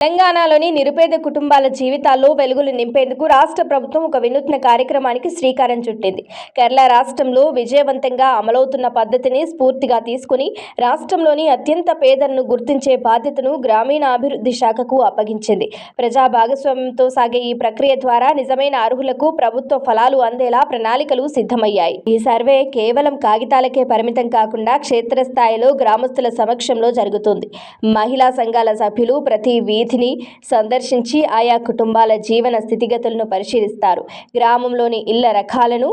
తెలంగాణలోని నిరుపేద కుటుంబాల జీవితాల్లో వెలుగులు నింపేందుకు రాష్ట్ర ప్రభుత్వం ఒక వినూత్న కార్యక్రమానికి శ్రీకారం చుట్టింది. కేరళ రాష్ట్రంలో విజయవంతంగా అమలవుతున్న పద్ధతిని స్ఫూర్తిగా తీసుకుని రాష్ట్రంలోని అత్యంత పేదలను గుర్తించే బాధ్యతను గ్రామీణాభివృద్ధి శాఖకు అప్పగించింది. ప్రజా భాగస్వామ్యంతో సాగే ఈ ప్రక్రియ ద్వారా నిజమైన అర్హులకు ప్రభుత్వ ఫలాలు అందేలా ప్రణాళికలు సిద్ధమయ్యాయి. ఈ సర్వే కేవలం కాగితాలకే పరిమితం కాకుండా క్షేత్రస్థాయిలో గ్రామస్తుల సమక్షంలో జరుగుతుంది. మహిళా సంఘాల సభ్యులు ప్రతి వీధి వీధిని సందర్శించి ఆయా కుటుంబాల జీవన స్థితిగతులను పరిశీలిస్తారు. గ్రామంలోని ఇళ్ళ రకాలను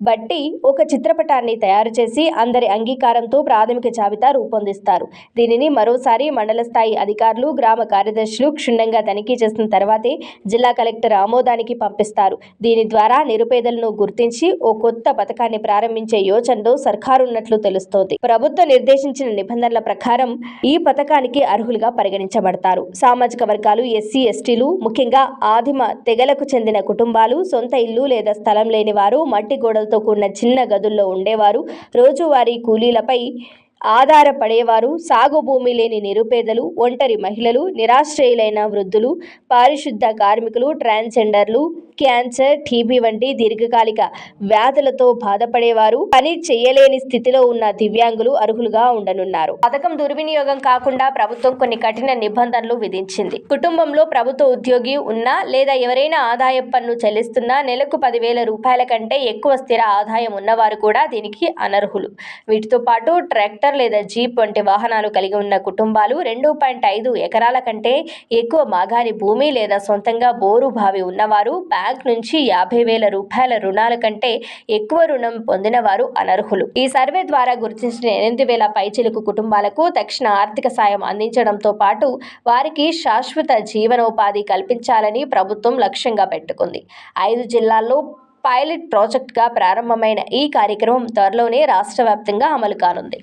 బట్టి ఒక చిత్రపటాన్ని తయారు చేసి అందరి అంగీకారంతో ప్రాథమిక జాబితా రూపొందిస్తారు. దీనిని మరోసారి మండల స్థాయి అధికారులు గ్రామ కార్యదర్శులు క్షుణ్ణంగా తనిఖీ చేసిన తర్వాతే జిల్లా కలెక్టర్ ఆమోదానికి పంపిస్తారు. దీని ద్వారా నిరుపేదలను గుర్తించి ఓ కొత్త పథకాన్ని ప్రారంభించే యోచనలో సర్కారున్నట్లు తెలుస్తోంది. ప్రభుత్వం నిర్దేశించిన నిబంధనల ప్రకారం ఈ పథకానికి అర్హులుగా పరిగణించబడతారు. సామాజిక వర్గాలు ఎస్సీ ఎస్టీలు ముఖ్యంగా ఆదిమ తెగలకు చెందిన కుటుంబాలు సొంత ఇల్లు లేదా స్థలం లేని వారు మట్టి గోడలతో కూడిన చిన్న గదుల్లో ఉండేవారు. రోజువారీ కూలీలపై ఆధారపడేవారు. సాగు భూమి లేని నిరుపేదలు ఒంటరి మహిళలు నిరాశ్రయులైన వృద్ధులు పారిశుద్ధ కార్మికులు ట్రాన్స్జెండర్లు క్యాన్సర్ టీబీ వంటి దీర్ఘకాలిక వ్యాధులతో బాధపడేవారు పని చేయలేని స్థితిలో ఉన్న దివ్యాంగులు అర్హులుగా ఉండనున్నారు. పథకం దుర్వినియోగం కాకుండా ప్రభుత్వం కొన్ని కఠిన నిబంధనలు విధించింది. కుటుంబంలో ప్రభుత్వ ఉద్యోగి ఉన్నా లేదా ఎవరైనా ఆదాయ పన్ను చెల్లిస్తున్నా నెలకు పదివేల రూపాయల కంటే ఎక్కువ స్థిర ఆదాయం ఉన్నవారు కూడా దీనికి అనర్హులు. వీటితో పాటు ట్రాక్టర్ లేదా జీప్ వంటి వాహనాలు కలిగి ఉన్న కుటుంబాలు రెండు పాయింట్ ఐదు ఎకరాల కంటే ఎక్కువ మాగాని భూమి లేదా సొంతంగా బోరు బావి ఉన్నవారు బ్యాంక్ నుంచి యాభై వేల రూపాయల రుణాల కంటే ఎక్కువ రుణం పొందిన వారు అనర్హులు. ఈ సర్వే ద్వారా గుర్తించిన ఎనిమిది వేల పైచిలుకు కుటుంబాలకు తక్షణ ఆర్థిక సాయం అందించడంతో పాటు వారికి శాశ్వత జీవనోపాధి కల్పించాలని ప్రభుత్వం లక్ష్యంగా పెట్టుకుంది. ఐదు జిల్లాల్లో పైలట్ ప్రాజెక్టుగా ప్రారంభమైన ఈ కార్యక్రమం త్వరలోనే రాష్ట్ర వ్యాప్తంగా అమలు కానుంది.